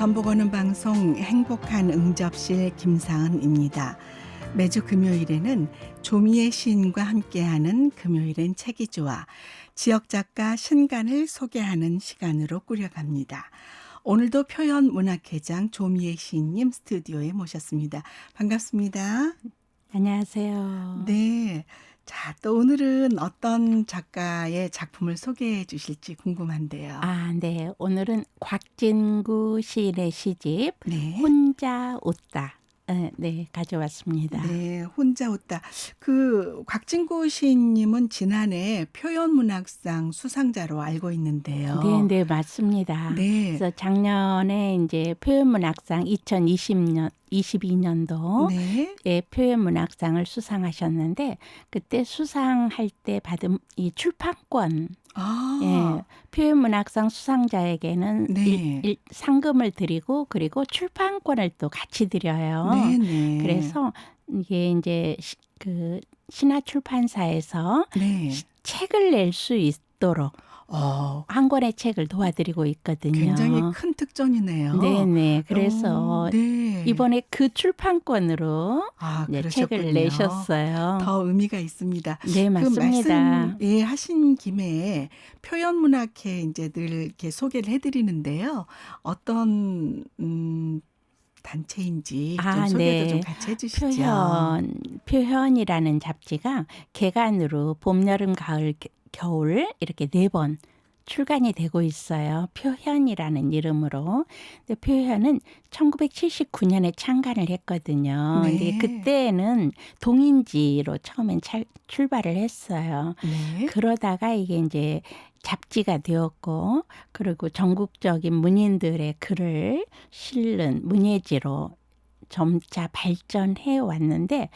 전복어는 방송 행복한 응접실 김사은입니다. 매주 금요일에는 조미의 시인과 함께하는 금요일엔 책이 좋아 지역 작가 신간을 소개하는 시간으로 꾸려갑니다. 오늘도 표현 문학회장 조미의 시인님 스튜디오에 모셨습니다. 반갑습니다. 안녕하세요. 네. 자, 또 오늘은 어떤 작가의 작품을 소개해 주실지 궁금한데요. 아, 네. 오늘은 곽진구 시인의 시집 네. 혼자 웃다. 네, 네, 가져왔습니다. 네, 혼자 웃다. 그 곽진구 시인님은 지난해 표현문학상 수상자로 알고 있는데요. 네, 네, 맞습니다. 네. 그래서 작년에 이제 표현문학상 2020년 22년도 네. 에 표현문학상을 수상하셨는데 그때 수상할 때 받은 이 출판권 아. 예, 표현문학상 수상자에게는 네. 일, 일, 상금을 드리고 그리고 출판권을 또 같이 드려요. 네, 네. 그래서 이게 이제 시, 그 신화 출판사에서 네. 책을 낼 수 있도록 어, 한 권의 책을 도와드리고 있거든요. 굉장히 큰 특전이네요. 네네. 그래서 어, 네. 이번에 그 출판권으로 아, 그러셨군요. 책을 내셨어요. 더 의미가 있습니다. 네, 그 맞습니다. 말씀 예 하신 김에 표현 문학회 이제 늘 이렇게 소개를 해드리는데요. 어떤 음 단체인지 좀 아, 소개도 네. 좀 같이 해주시죠. 표현 표현이라는 잡지가 개간으로 봄, 여름, 가을, 겨- 겨울 이렇게 네 번 출간이 되고 있어요. 표현이라는 이름으로. 근데 표현은 1979년에 창간을 했거든요. 네. 근데 그때는 동인지로 처음엔 차- 출발을 했어요. 네. 그러다가 이게 이제 잡지가 되었고 그리고 전국적인 문인들의 글을 실는 문예지로 점차 발전해 왔는데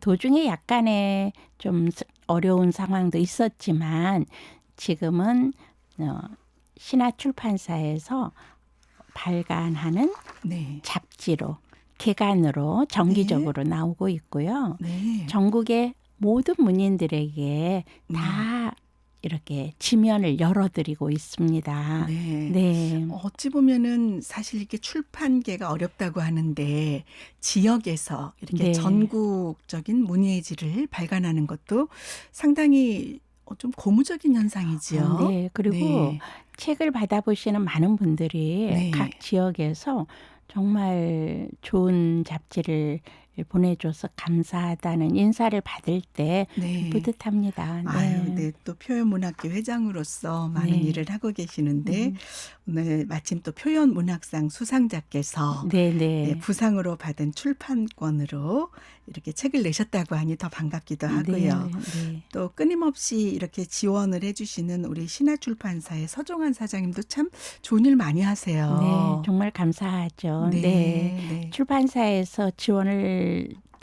도중에 약간의 좀 스- 어려운 상황도 있었지만 지금은 어, 신화 출판사에서 발간하는 네. 잡지로 개간으로 정기적으로 나오고 있고요. 네. 전국의 모든 문인들에게 다 이렇게 지면을 열어드리고 있습니다. 네. 네. 어찌 보면은 사실 이렇게 출판계가 어렵다고 하는데 지역에서 이렇게 네. 전국적인 문예지를 발간하는 것도 상당히 어, 좀 고무적인 현상이지요. 네. 그리고 네. 책을 받아보시는 많은 분들이 네. 각 지역에서 정말 좋은 잡지를 보내줘서 감사하다는 인사를 받을 때 네. 뿌듯합니다. 네. 아유, 네. 또 표현문학회 회장으로서 많은 네. 일을 하고 계시는데 음. 오늘 마침 또 표현문학상 수상자께서 네, 네, 네. 부상으로 받은 출판권으로 이렇게 책을 내셨다고 하니 더 반갑기도 하고요. 네, 네. 또 끊임없이 이렇게 지원을 해주시는 우리 신화출판사의 서종환 사장님도 참 좋은 일 많이 하세요. 네, 정말 감사하죠. 네. 네. 출판사에서 지원을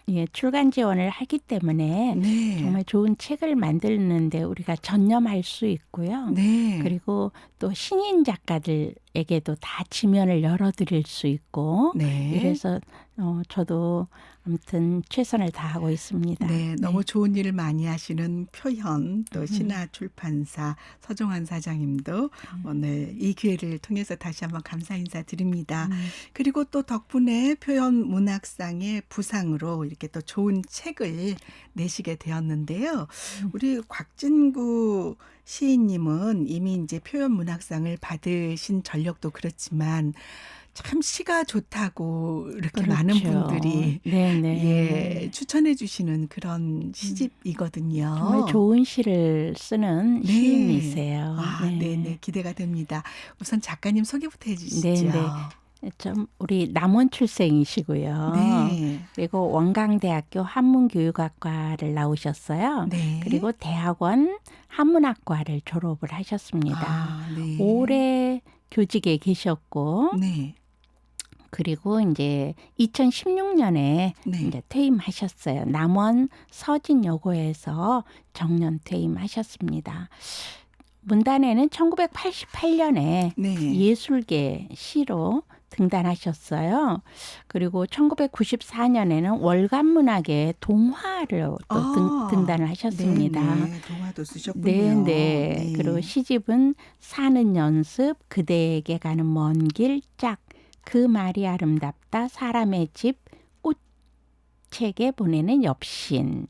예, 출간 지원을 하기 때문에 네. 정말 좋은 책을 만드는데 우리가 전념할 수 있고요. 네. 그리고 또 신인 작가들 에게도 다 지면을 열어드릴 수 있고 네. 이래서 어, 저도 아무튼 최선을 다하고 있습니다. 네, 너무 좋은 일을 많이 하시는 표현 또 음. 신화 출판사 서종환 사장님도 오늘 이 기회를 통해서 다시 한번 감사 인사 드립니다. 음. 그리고 또 덕분에 표현 문학상의 부상으로 이렇게 또 좋은 책을 내시게 되었는데요. 음. 우리 곽진구 시인님은 이미 이제 표현 문학상을 받으신 전력도 그렇지만 참 시가 좋다고 이렇게 많은 그렇죠. 분들이 네네. 예, 추천해 주시는 그런 시집이거든요. 음. 정말 좋은 시를 쓰는 네. 시인이세요. 아, 네. 네, 기대가 됩니다. 우선 작가님 소개부터 해 주시죠. 네, 네. 좀 우리 남원 출생이시고요. 네. 그리고 원광대학교 한문교육학과를 나오셨어요. 네. 그리고 대학원 한문학과를 졸업을 하셨습니다. 아, 네. 오래 교직에 계셨고 네. 그리고 이제 2016년에 네. 이제 퇴임하셨어요. 남원 서진여고에서 정년 퇴임하셨습니다. 문단에는 1988년에 네. 예술계 시로 등단하셨어요. 그리고 1994년에는 월간 문학의 동화를 또 아, 등, 단을 하셨습니다. 네, 네. 동화도 쓰셨군요. 네, 네. 그리고 시집은 사는 연습, 그대에게 가는 먼 길, 짝, 그 말이 아름답다. 사람의 집 꽃책에 보내는 엽신.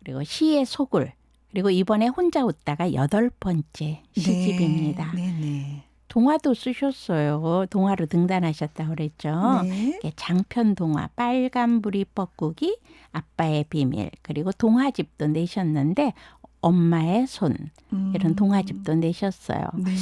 그리고 시의 속을. 그리고 이번에 혼자 웃다가 여덟 번째 시집입니다. 네, 네, 동화도 쓰셨어요. 동화로 등단하셨다고 그랬죠. 네. 장편 동화 빨간불이 뻐꾸기 아빠의 비밀 그리고 동화집도 내셨는데 엄마의 손 이런 음, 동화집도 내셨어요. 네.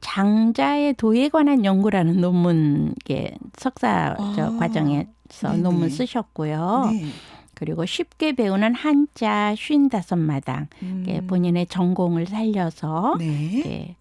장자의 도에 관한 연구라는 논문 게 석사 저 아, 과정에서 네네. 논문 쓰셨고요. 네. 그리고 쉽게 배우는 한자 쉰다섯 마당 음, 본인의 전공을 살려서 네.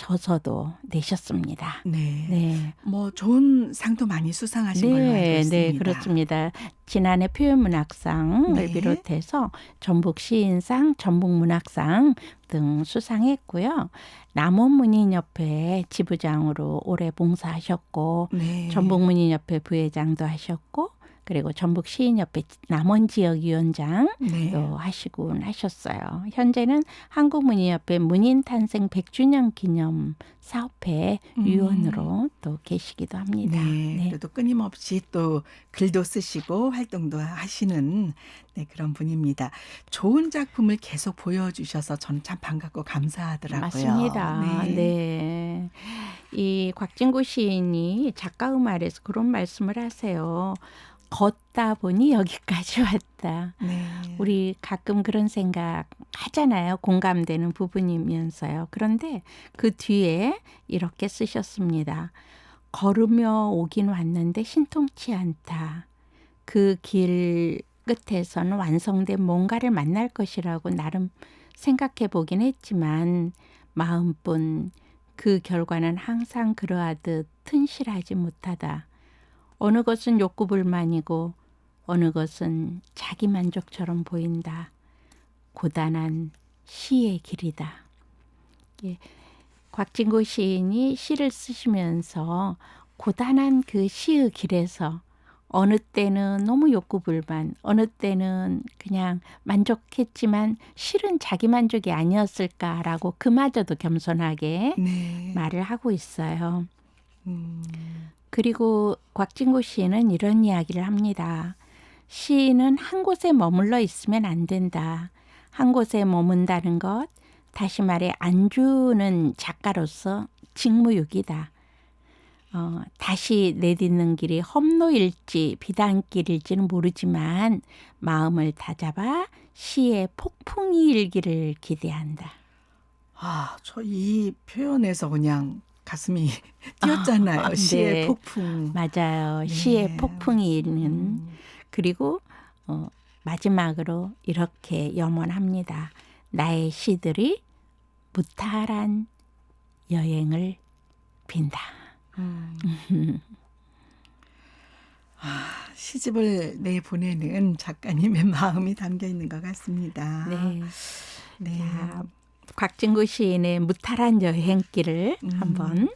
저서도 내셨습니다. 네. 네. 뭐 좋은 상도 많이 수상하신 걸로 알고 네, 있습니다. 네, 그렇습니다. 지난해 표현문학상을 네. 비롯해서 전북 시인상, 전북 문학상 등 수상했고요. 남원문인협회 지부장으로 오래 봉사하셨고, 네. 전북문인협회 부회장도 하셨고, 그리고 전북 시인협회 남원 지역 위원장 네. 또 하시곤 하셨어요. 현재는 한국문인협회 문인 탄생 100주년 기념 사업회 음. 위원으로 또 계시기도 합니다. 네, 그래도 끊임없이 또 글도 쓰시고 활동도 하시는 네, 그런 분입니다. 좋은 작품을 계속 보여주셔서 저는 참 반갑고 감사하더라고요. 맞습니다. 네. 네. 이 곽진구 시인이 작가 음알에서 그런 말씀을 하세요. 걷다 보니 여기까지 왔다. 네. 우리 가끔 그런 생각 하잖아요. 공감되는 부분이면서요. 그런데 그 뒤에 이렇게 쓰셨습니다. 걸으며 오긴 왔는데 신통치 않다. 그 길 끝에서는 완성된 뭔가를 만날 것이라고 나름 생각해 보긴 했지만 마음뿐 그 결과는 항상 그러하듯 튼실하지 못하다. 어느 것은 욕구 불만이고 어느 것은 자기 만족처럼 보인다. 고단한 시의 길이다. 예, 곽진구 시인이 시를 쓰시면서 고단한 그 시의 길에서 어느 때는 너무 욕구 불만, 어느 때는 그냥 만족했지만 실은 자기 만족이 아니었을까라고 그마저도 겸손하게 네. 말을 하고 있어요. 음, 그리고 곽진구 시인은 이런 이야기를 합니다. 시인은 한 곳에 머물러 있으면 안 된다. 한 곳에 머문다는 것, 다시 말해 안주는 작가로서 직무유기다. 어, 다시 내딛는 길이 험로일지 비단길일지는 모르지만 마음을 다잡아 시의 폭풍이 일기를 기대한다. 아, 저 이 표현에서 그냥 가슴이 뛰었잖아요. 아, 시의 네. 폭풍. 맞아요. 네. 시의 폭풍이 있는 음, 그리고 어, 마지막으로 이렇게 염원합니다. 나의 시들이 무탈한 여행을 빈다. 음. 아, 시집을 내보내는 작가님의 마음이 담겨 있는 것 같습니다. 네. 네. 자, 곽진구 시인의 무탈한 여행길을 음. 한번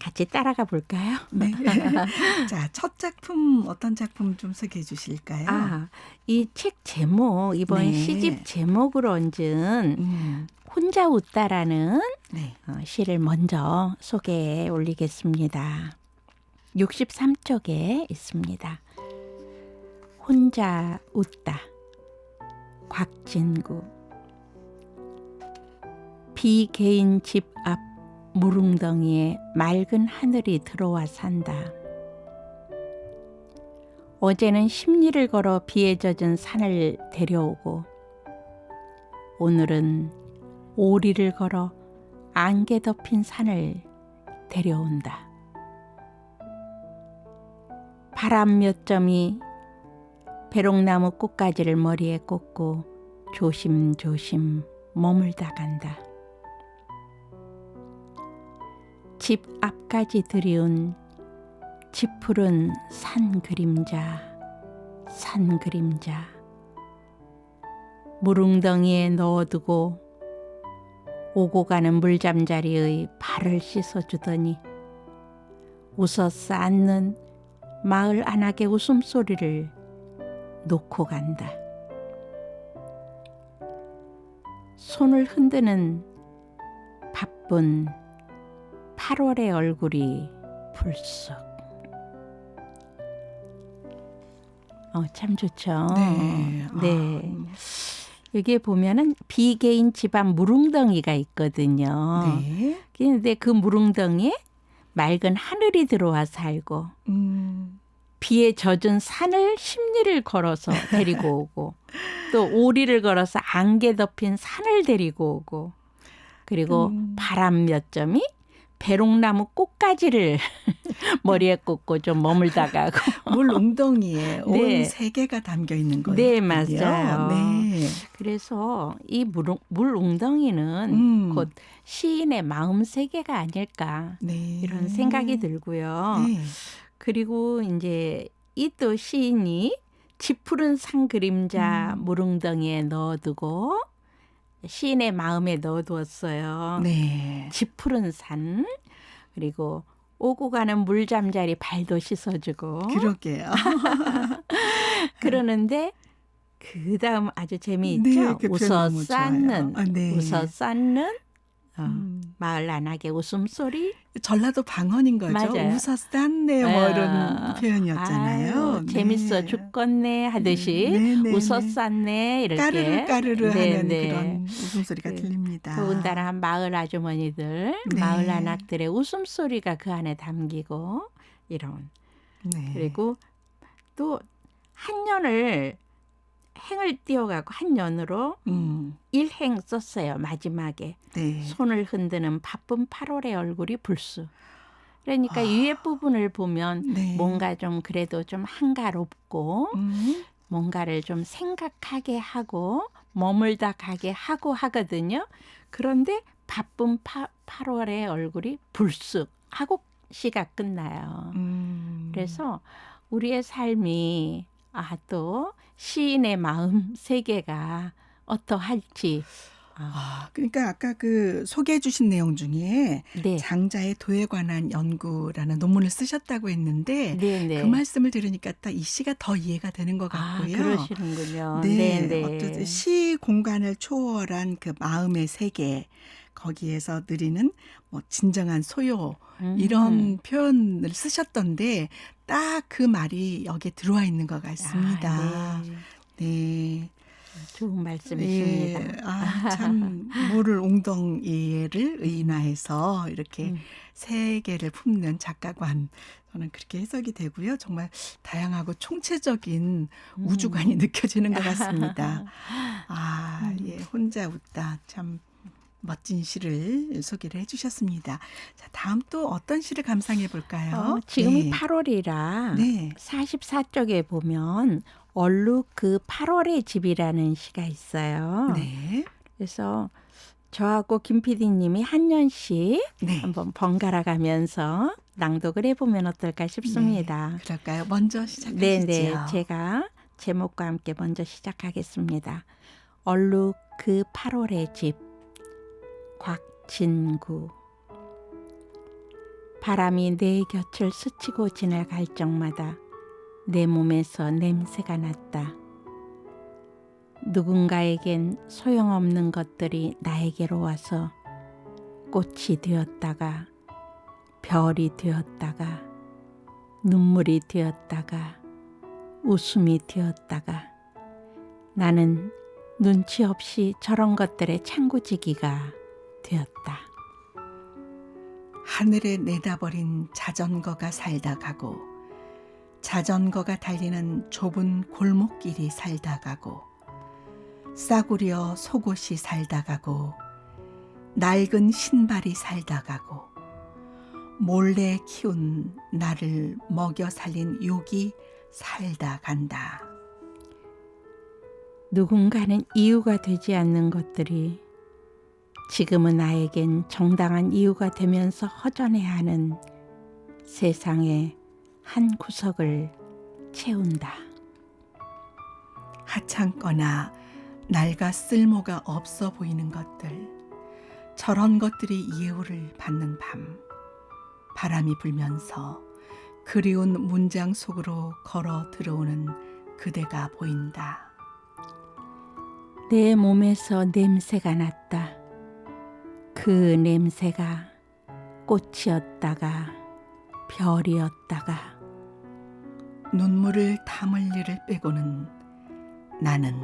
같이 따라가 볼까요? 네. 자, 첫 작품 어떤 작품 좀 소개해 주실까요? 아, 이 책 제목 이번 네. 시집 제목으로 얹은 음, 혼자 웃다라는 네. 어, 시를 먼저 소개해 올리겠습니다. 63쪽에 있습니다. 혼자 웃다. 곽진구. 비개인 집 앞 무릉덩이에 맑은 하늘이 들어와 산다. 어제는 십리를 걸어 비에 젖은 산을 데려오고 오늘은 오리를 걸어 안개 덮인 산을 데려온다. 바람 몇 점이 배롱나무 꽃가지를 머리에 꽂고 조심조심 머물다 간다. 집 앞까지 들이운 지푸른 산 그림자, 산 그림자. 무릉덩이에 넣어두고 오고 가는 물잠자리의 발을 씻어주더니 웃어 쌓는 마을 안악의 웃음소리를 놓고 간다. 손을 흔드는 바쁜 8월의 얼굴이 불쑥. 어, 참 좋죠. 네. 네. 아. 여기에 보면은 비개인 집안 무릉덩이가 있거든요. 네. 근데 그 무릉덩이에 맑은 하늘이 들어와서 살고 음. 비에 젖은 산을 십리를 걸어서 데리고 오고 또 오리를 걸어서 안개 덮인 산을 데리고 오고 그리고 음. 바람 몇 점이 배롱나무 꽃가지를 머리에 꽂고 좀 머물다 가고 물 웅덩이에 온 네. 세계가 담겨 있는 거예요. 네, 맞아요. 네. 그래서 이 물, 물 웅덩이는 음. 곧 시인의 마음 세계가 아닐까 네. 이런 생각이 들고요. 네. 그리고 이제 이 또 시인이 지푸른 산 그림자 음. 물웅덩이에 넣어두고 시인의 마음에 넣어두었어요. 네. 지푸른 산 그리고 오고 가는 물잠자리 발도 씻어주고 그러게요. 그러는데 그 다음 아주 재미있죠. 네, 그 웃어 쌓는. 아, 네. 웃어 쌓는 어, 음. 마을 안악의 웃음소리 전라도 방언인 거죠. 맞아요. 웃어 쌌네 뭐 아, 이런 표현이었잖아요. 아유, 재밌어 네. 죽겠네 하듯이 네, 네, 웃어 네. 쌌네 이렇게 까르르 까르르 네, 하는 네. 그런 웃음소리가 그 들립니다. 더군다나 마을 아주머니들 네. 마을 안악들의 웃음소리가 그 안에 담기고 이런 네. 그리고 또 한 년을 행을 띄어가고 한 년으로 음, 일행 썼어요 마지막에 네. 손을 흔드는 바쁜 8월의 얼굴이 불수. 그러니까 아. 위에 부분을 보면 네. 뭔가 좀 그래도 좀 한가롭고 음, 뭔가를 좀 생각하게 하고 머물다 가게 하고 하거든요. 그런데 바쁜 파, 8월의 얼굴이 불쑥 하고 시가 끝나요. 음. 그래서 우리의 삶이 아 또 시인의 마음 세계가 어떠할지 아, 아, 그러니까 아까 그 소개해 주신 내용 중에 네. 장자의 도에 관한 연구라는 논문을 쓰셨다고 했는데 네, 네. 그 말씀을 들으니까 딱 이 시가 더 이해가 되는 것 아, 같고요. 그러시는군요. 네, 네, 네. 시 공간을 초월한 그 마음의 세계 거기에서 누리는 뭐 진정한 소요 음. 이런 표현을 쓰셨던데 딱 그 말이 여기에 들어와 있는 것 같습니다. 아, 네. 네. 좋은 말씀이십니다. 예, 아, 참 물을 웅덩이를 의인화해서 이렇게 음. 세계를 품는 작가관 저는 그렇게 해석이 되고요. 정말 다양하고 총체적인 음. 우주관이 느껴지는 것 같습니다. 아, 음. 예, 혼자 웃다 참 멋진 시를 소개를 해주셨습니다. 자, 다음 또 어떤 시를 감상해 볼까요? 어, 지금이 네. 8월이라 네. 44쪽에 보면 얼룩 그 8월의 집이라는 시가 있어요. 네. 그래서 저하고 김 PD님이 한 년씩 네. 한번 번갈아 가면서 낭독을 해보면 어떨까 싶습니다. 그럴까요? 먼저 시작하시죠. 네, 네. 제가 제목과 함께 먼저 시작하겠습니다. 얼룩 그 8월의 집 곽진구 바람이 내 곁을 스치고 지나갈 적마다 내 몸에서 냄새가 났다. 누군가에겐 소용없는 것들이 나에게로 와서 꽃이 되었다가 별이 되었다가 눈물이 되었다가 웃음이 되었다가 나는 눈치 없이 저런 것들의 창구지기가 되었다. 하늘에 내다버린 자전거가 살다 가고 자전거가 달리는 좁은 골목길이 살다 가고 싸구려 속옷이 살다 가고 낡은 신발이 살다 가고 몰래 키운 나를 먹여 살린 욕이 살다 간다. 누군가는 이유가 되지 않는 것들이 지금은 나에겐 정당한 이유가 되면서 허전해 하는 세상의 한 구석을 채운다. 하찮거나 낡아 쓸모가 없어 보이는 것들, 저런 것들이 예우를 받는 밤, 바람이 불면서 그리운 문장 속으로 걸어 들어오는 그대가 보인다. 내 몸에서 냄새가 났다. 그 냄새가 꽃이었다가 별이었다가 눈물을 담을 일을 빼고는 나는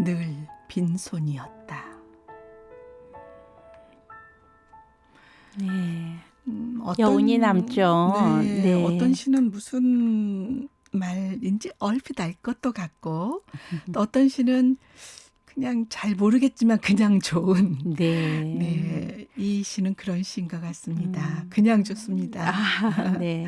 늘 빈손이었다. 네. 음, 여운이 남죠. 네, 네. 어떤 시는 무슨 말인지 얼핏 알 것도 같고 또 어떤 시는 그냥 잘 모르겠지만 그냥 좋은 네. 네, 이 시는 그런 시인 것 같습니다. 음. 그냥 좋습니다. 아, 네.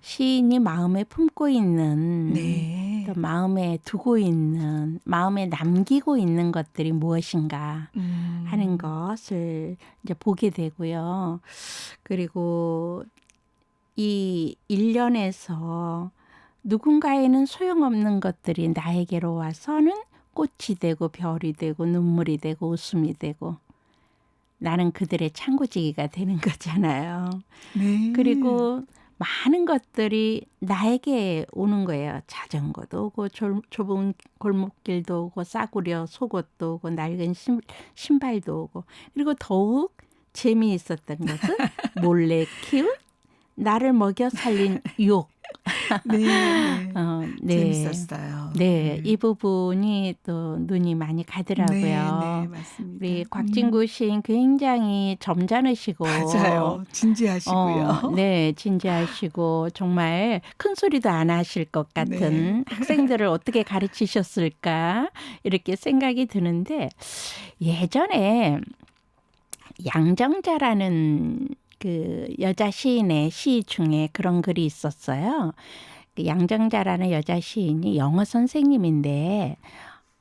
시인이 마음에 품고 있는 네. 또 마음에 두고 있는 마음에 남기고 있는 것들이 무엇인가 음. 하는 것을 이제 보게 되고요. 그리고 이 일련에서 누군가에는 소용없는 것들이 나에게로 와서는 꽃이 되고 별이 되고 눈물이 되고 웃음이 되고 나는 그들의 창고지기가 되는 거잖아요. 네. 그리고 많은 것들이 나에게 오는 거예요. 자전거도 오고 좁- 좁은 골목길도 오고 싸구려 속옷도 오고 낡은 신, 신발도 오고 그리고 더욱 재미있었던 것은 몰래 키운 나를 먹여 살린 유혹. 네, 네. 어, 네. 재밌었어요. 네, 이 부분이 또 눈이 많이 가더라고요. 네, 네, 맞습니다. 우리 곽진구 시인 굉장히 점잖으시고 음, 맞아요. 진지하시고요. 어, 네, 진지하시고 정말 큰 소리도 안 하실 것 같은 네. 학생들을 어떻게 가르치셨을까 이렇게 생각이 드는데 예전에 양정자라는 그 여자 시인의 시 중에 그런 글이 있었어요. 그 양정자라는 여자 시인이 영어 선생님인데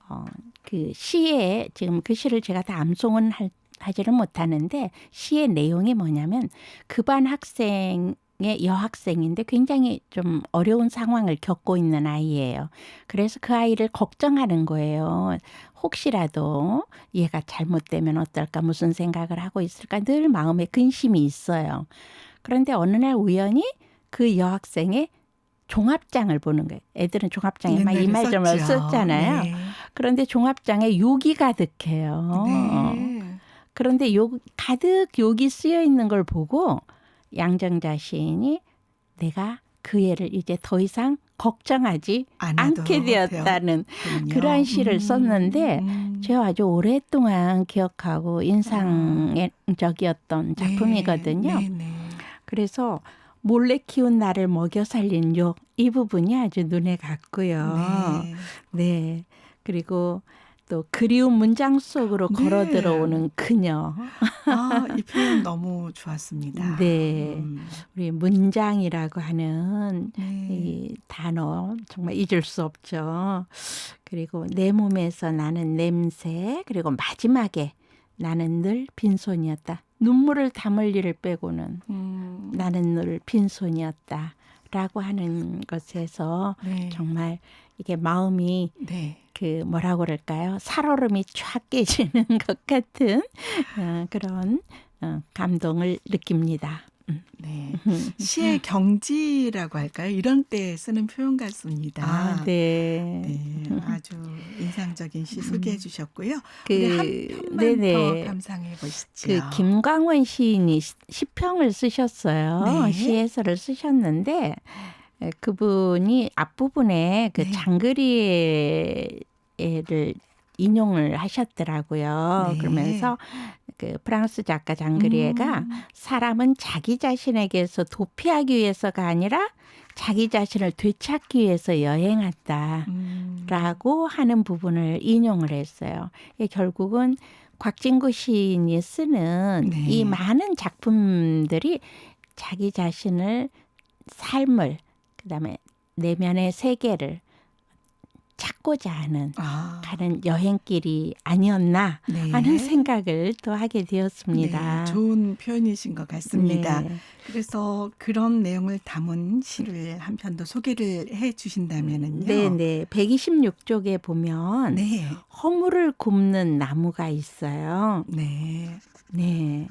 어, 그 시에 지금 그 시를 제가 다 암송은 할, 하지를 못하는데 시의 내용이 뭐냐면 그 반 학생 의 여학생인데 굉장히 좀 어려운 상황을 겪고 있는 아이예요. 그래서 그 아이를 걱정하는 거예요. 혹시라도 얘가 잘못되면 어떨까 무슨 생각을 하고 있을까 늘 마음에 근심이 있어요. 그런데 어느 날 우연히 그 여학생의 종합장을 보는 거예요. 애들은 종합장에 막 이말저말. 썼잖아요. 네. 그런데 종합장에 욕이 가득해요. 네. 그런데 욕 가득 욕이 쓰여 있는 걸 보고 양정자 시인이 내가 그 애를 이제 더 이상 걱정하지 않게 되었다는 되었군요. 그러한 시를 음, 썼는데 음. 제가 아주 오랫동안 기억하고 인상적이었던 작품이거든요. 네, 네. 그래서 몰래 키운 나를 먹여 살린 욕 이 부분이 아주 눈에 갔고요. 네. 네. 그리고 또 그리운 문장 속으로 네. 걸어 들어오는 그녀. 아, 이 표현 너무 좋았습니다. 네. 음, 우리 문장이라고 하는 네. 이 단어 정말 잊을 수 없죠. 그리고 내 몸에서 나는 냄새 그리고 마지막에 나는 늘 빈손이었다. 눈물을 담을 일을 빼고는 음, 나는 늘 빈손이었다. 라고 하는 것에서 네. 정말 이게 마음이 네. 그 뭐라고 그럴까요? 살얼음이 쫙 깨지는 것 같은 어, 그런 어, 감동을 느낍니다. 네. 시의 경지라고 할까요? 이런 때 쓰는 표현 같습니다. 아, 네. 네, 아주 인상적인 시 소개해 주셨고요. 그 우리 한 편만 더 네네. 감상해 보시죠. 그 김광원 시인이 시- 시평을 쓰셨어요. 네. 시해설을 쓰셨는데 에, 그분이 앞부분에 그 네. 장그리에를 인용을 하셨더라고요. 네. 그러면서 그 프랑스 작가 장그리에가 음, 사람은 자기 자신에게서 도피하기 위해서가 아니라 자기 자신을 되찾기 위해서 여행한다. 음, 라고 하는 부분을 인용을 했어요. 이게 결국은 곽진구 시인이 쓰는 네. 이 많은 작품들이 자기 자신을 삶을 그다음에 내면의 세계를 찾고자 하는 아, 가는 여행길이 아니었나 네. 하는 생각을 또 하게 되었습니다. 네, 좋은 표현이신 것 같습니다. 네. 그래서 그런 내용을 담은 시를 한편더 소개를 해 주신다면은요. 네, 네. 126쪽에 보면 네. 허물을 굽는 나무가 있어요. 네. 네.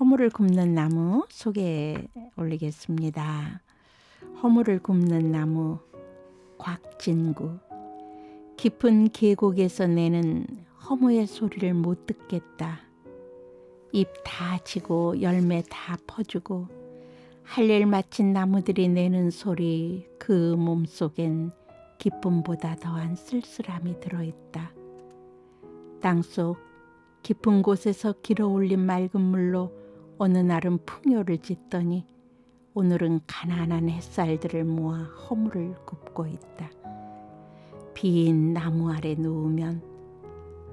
허물을 굽는 나무 소개 올리겠습니다. 허물을 굽는 나무 곽진구 깊은 계곡에서 내는 허무의 소리를 못 듣겠다. 잎 다 지고 열매 다 퍼주고 할 일 마친 나무들이 내는 소리 그 몸속엔 기쁨보다 더한 쓸쓸함이 들어있다. 땅속 깊은 곳에서 길어 올린 맑은 물로 어느 날은 풍요를 짓더니 오늘은 가난한 햇살들을 모아 허물을 굽고 있다. 빈 나무 아래 누우면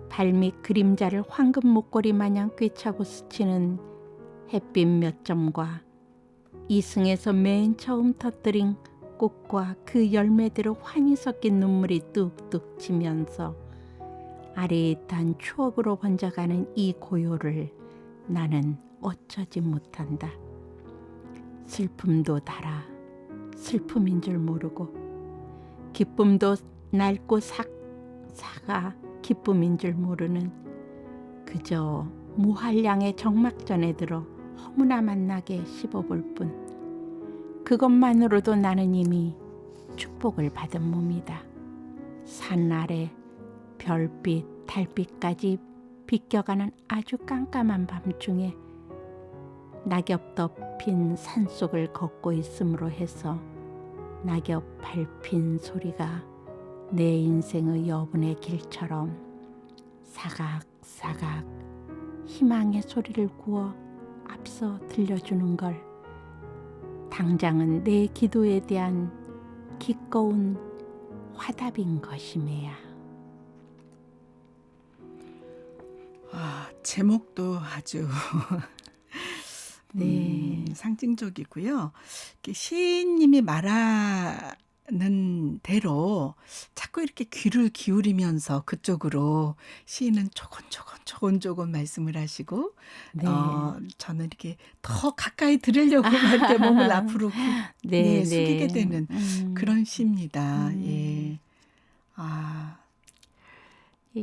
발밑 그림자를 황금 목걸이 마냥 꿰차고 스치는 햇빛 몇 점과 이승에서 맨 처음 터뜨린 꽃과 그 열매대로 환히 섞인 눈물이 뚝뚝 지면서 아릿한 추억으로 번져가는 이 고요를 나는 어쩌지 못한다. 슬픔도 달아 슬픔인 줄 모르고 기쁨도 낡고 삭 사가 기쁨인 줄 모르는 그저 무한량의 정막전에 들어 허무나 만나게 씹어볼 뿐 그것만으로도 나는 이미 축복을 받은 몸이다. 산 아래 별빛, 달빛까지 비껴가는 아주 깜깜한 밤중에 낙엽 덮인 산속을 걷고 있음으로 해서 낙엽 밟힌 소리가 내 인생의 여분의 길처럼 사각사각 희망의 소리를 구워 앞서 들려주는 걸 당장은 내 기도에 대한 기꺼운 화답인 것임에야. 아, 제목도 아주 네. 음, 상징적이고요. 시인님이 말하는 대로 자꾸 이렇게 귀를 기울이면서 그쪽으로 시인은 조곤조곤 조곤조곤 말씀을 하시고 네. 어, 저는 이렇게 더 가까이 들으려고 이렇게 몸을 앞으로 구- 네, 숙이게 되는 음. 그런 시입니다. 음. 예. 아, 이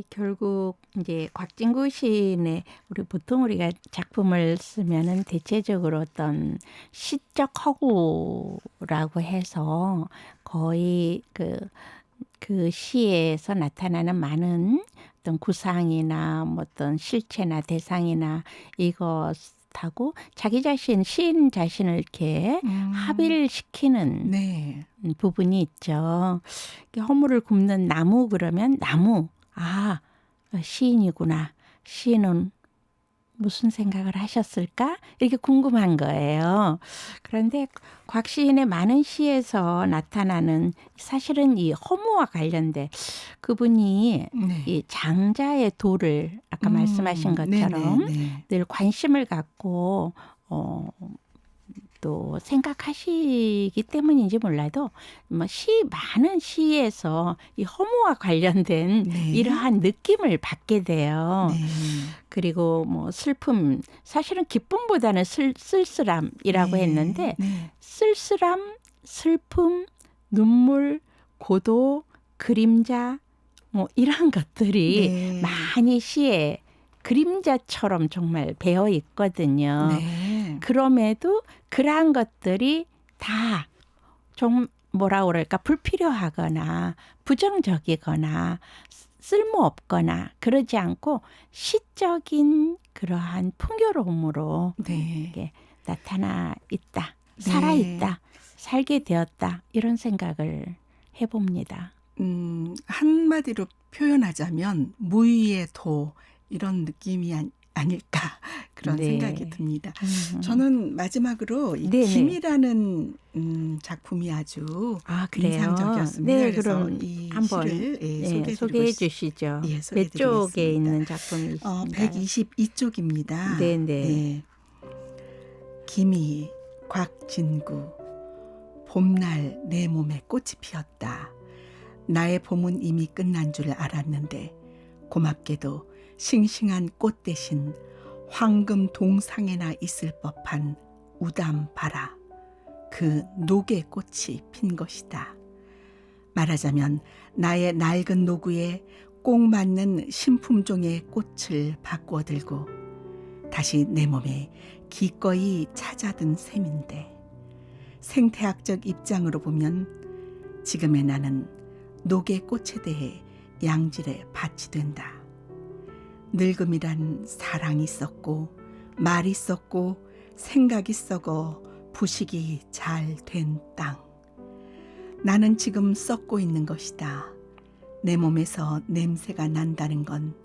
결국 이제 곽진구 시인의 우리 보통 우리가 작품을 쓰면은 대체적으로 어떤 시적 허구라고 해서 거의 그, 그 시에서 나타나는 많은 어떤 구상이나 뭐 어떤 실체나 대상이나 이것 하고 자기 자신 시인 자신을 이렇게 음, 합의를 시키는 네. 음, 부분이 있죠. 허물을 굽는 나무 그러면 나무 아 어, 시인이구나. 시인은 무슨 생각을 하셨을까? 이렇게 궁금한 거예요. 그런데 곽 시인의 많은 시에서 나타나는 사실은 이 허무와 관련된 그분이 네. 이 장자의 도를 아까 음, 말씀하신 것처럼 네, 네, 네. 늘 관심을 갖고 어, 또 생각하시기 때문인지 몰라도 뭐 시 많은 시에서 이 허무와 관련된 네. 이러한 느낌을 받게 돼요. 네. 그리고 뭐 슬픔 사실은 기쁨보다는 쓸, 쓸쓸함이라고 네, 했는데 네. 쓸쓸함, 슬픔, 눈물, 고도, 그림자 뭐 이런 것들이 네. 많이 시에 그림자처럼 정말 배어 있거든요. 네. 그럼에도 그러한 것들이 다 좀 뭐라 그럴까 불필요하거나 부정적이거나 쓰- 쓸모없거나 그러지 않고 시적인 그러한 풍요로움으로 네. 이게 나타나 있다, 살아 있다, 살게 되었다 이런 생각을 해 봅니다. 음, 한마디로 표현하자면 무위의 도 이런 느낌이 아니, 아닐까 그런 네. 생각이 듭니다. 음. 저는 마지막으로 이 네네. 김이라는 음, 작품이 아주 아. 인상적이었습니다. 네, 그래서 그럼 이 한번 시를 예, 네, 소개해 있- 주시죠. 예, 몇 소개해드리겠습니다. 쪽에 있는 작품이신가요? 어, 122쪽입니다. 네 네. 김이 곽진구 봄날 내 몸에 꽃이 피었다. 나의 봄은 이미 끝난 줄 알았는데 고맙게도 싱싱한 꽃 대신 황금 동상에나 있을 법한 우담 바라 그 녹의 꽃이 핀 것이다. 말하자면 나의 낡은 노구에 꼭 맞는 신품종의 꽃을 바꾸어 들고 다시 내 몸에 기꺼이 찾아든 셈인데 생태학적 입장으로 보면 지금의 나는 녹의 꽃에 대해 양질의 밭이 된다. 늙음이란 사랑이 썩고 말이 썩고 생각이 썩어 부식이 잘 된 땅. 나는 지금 썩고 있는 것이다. 내 몸에서 냄새가 난다는 건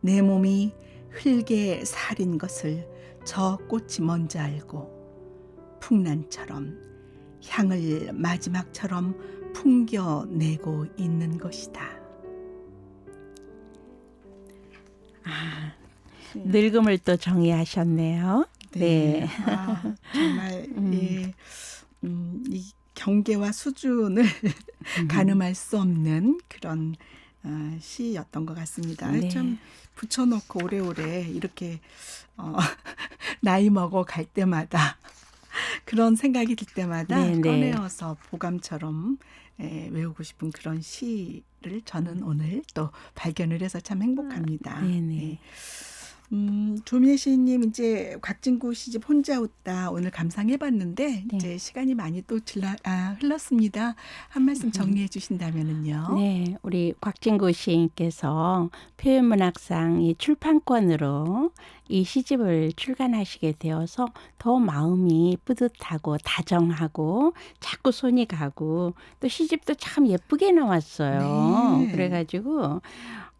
내 몸이 흙에 살인 것을 저 꽃이 먼저 알고 풍란처럼 향을 마지막처럼 풍겨내고 있는 것이다. 아, 늙음을 또 정의하셨네요. 네. 아, 정말 음. 예, 음, 이 경계와 수준을 음. 가늠할 수 없는 그런 어, 시였던 것 같습니다. 네. 참 붙여놓고 오래오래 이렇게 어, 나이 먹어 갈 때마다 그런 생각이 들 때마다 네, 네. 꺼내어서 보감처럼 에, 외우고 싶은 그런 시를 저는 오늘 또 발견을 해서 참 행복합니다. 네, 네. 예. 음, 조미애 시인님 이제 곽진구 시집 혼자 웃다 오늘 감상해봤는데 네. 이제 시간이 많이 또 질라, 아, 흘렀습니다. 한 말씀 정리해 주신다면은요. 네, 우리 곽진구 시인께서 표현문학상 이 출판권으로 이 시집을 출간하시게 되어서 더 마음이 뿌듯하고 다정하고 자꾸 손이 가고 또 시집도 참 예쁘게 나왔어요. 네. 그래가지고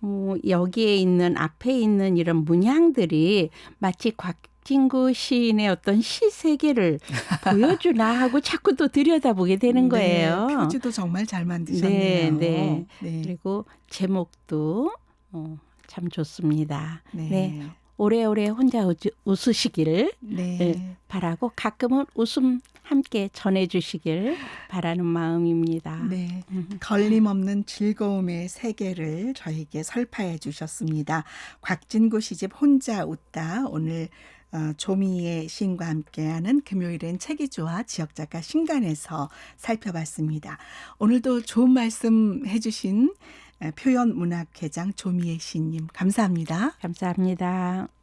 어, 여기에 있는 앞에 있는 이런 문양들이 마치 곽진구 시인의 어떤 시 세계를 보여주나 하고 자꾸 또 들여다보게 되는 거예요. 네, 표지도 정말 잘 만드셨네요. 네, 네. 네. 그리고 제목도 어, 참 좋습니다. 네. 네. 오래오래 혼자 웃- 웃으시기를 네. 네. 바라고 가끔은 웃음 함께 전해주시길 바라는 마음입니다. 네. 음. 걸림없는 즐거움의 세계를 저에게 설파해 주셨습니다. 곽진구 시집 혼자 웃다 오늘 어, 조미의 시인과 함께하는 금요일엔 책이 좋아 지역작가 신간에서 살펴봤습니다. 오늘도 좋은 말씀 해주신 에, 표현문학회장 조미의 시인님 감사합니다. 감사합니다.